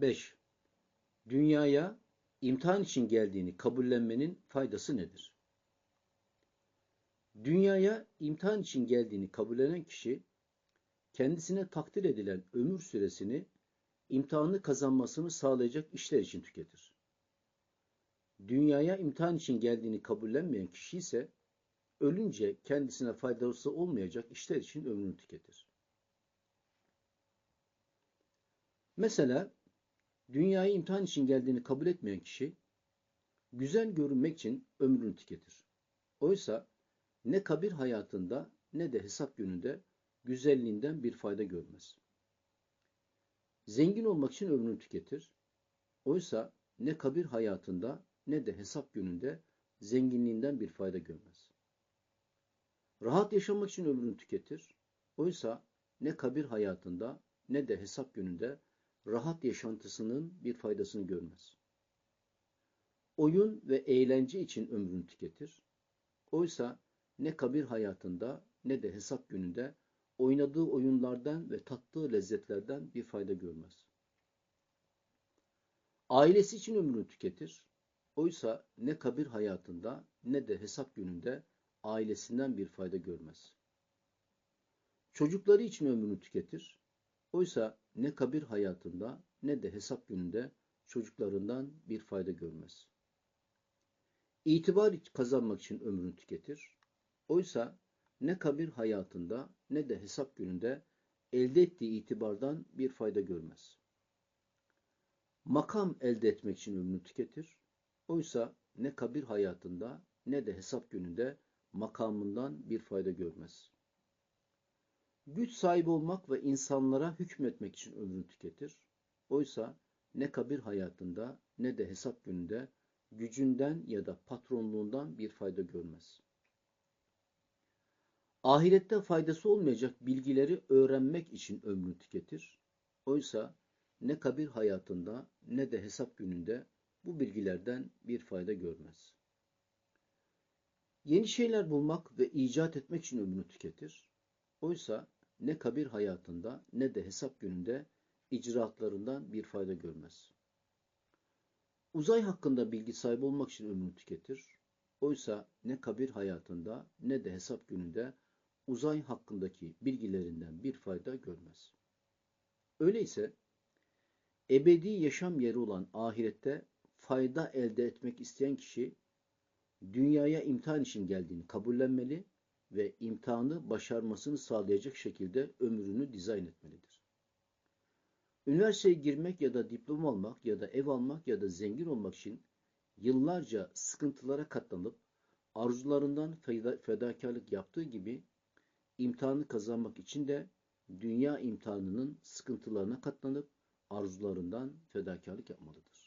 5. Dünyaya imtihan için geldiğini kabullenmenin faydası nedir? Dünyaya imtihan için geldiğini kabullenen kişi, kendisine takdir edilen ömür süresini imtihanı kazanmasını sağlayacak işler için tüketir. Dünyaya imtihan için geldiğini kabullenmeyen kişi ise ölünce kendisine faydası olmayacak işler için ömrünü tüketir. Mesela dünyaya imtihan için geldiğini kabul etmeyen kişi güzel görünmek için ömrünü tüketir. Oysa ne kabir hayatında ne de hesap gününde güzelliğinden bir fayda görmez. Zengin olmak için ömrünü tüketir. Oysa ne kabir hayatında ne de hesap gününde zenginliğinden bir fayda görmez. Rahat yaşamak için ömrünü tüketir. Oysa ne kabir hayatında ne de hesap gününde rahat yaşantısının bir faydasını görmez. Oyun ve eğlence için ömrünü tüketir. Oysa ne kabir hayatında ne de hesap gününde oynadığı oyunlardan ve tattığı lezzetlerden bir fayda görmez. Ailesi için ömrünü tüketir. Oysa ne kabir hayatında ne de hesap gününde ailesinden bir fayda görmez. Çocukları için ömrünü tüketir. Oysa ne kabir hayatında ne de hesap gününde çocuklarından bir fayda görmez. İtibar kazanmak için ömrünü tüketir. Oysa ne kabir hayatında ne de hesap gününde elde ettiği itibardan bir fayda görmez. Makam elde etmek için ömrünü tüketir. Oysa ne kabir hayatında ne de hesap gününde makamından bir fayda görmez. Güç sahibi olmak ve insanlara hükmetmek için ömrünü tüketir. Oysa ne kabir hayatında ne de hesap gününde gücünden ya da patronluğundan bir fayda görmez. Ahirette faydası olmayacak bilgileri öğrenmek için ömrünü tüketir. Oysa ne kabir hayatında ne de hesap gününde bu bilgilerden bir fayda görmez. Yeni şeyler bulmak ve icat etmek için ömrünü tüketir. Oysa ne kabir hayatında ne de hesap gününde icraatlarından bir fayda görmez. Uzay hakkında bilgi sahibi olmak için ömrünü tüketir. Oysa ne kabir hayatında ne de hesap gününde uzay hakkındaki bilgilerinden bir fayda görmez. Öyleyse ebedi yaşam yeri olan ahirette fayda elde etmek isteyen kişi dünyaya imtihan için geldiğini kabullenmeli ve imtihanı başarmasını sağlayacak şekilde ömrünü dizayn etmelidir. Üniversiteye girmek ya da diploma almak ya da ev almak ya da zengin olmak için yıllarca sıkıntılara katlanıp arzularından fedakarlık yaptığı gibi imtihanı kazanmak için de dünya imtihanının sıkıntılarına katlanıp arzularından fedakarlık yapmalıdır.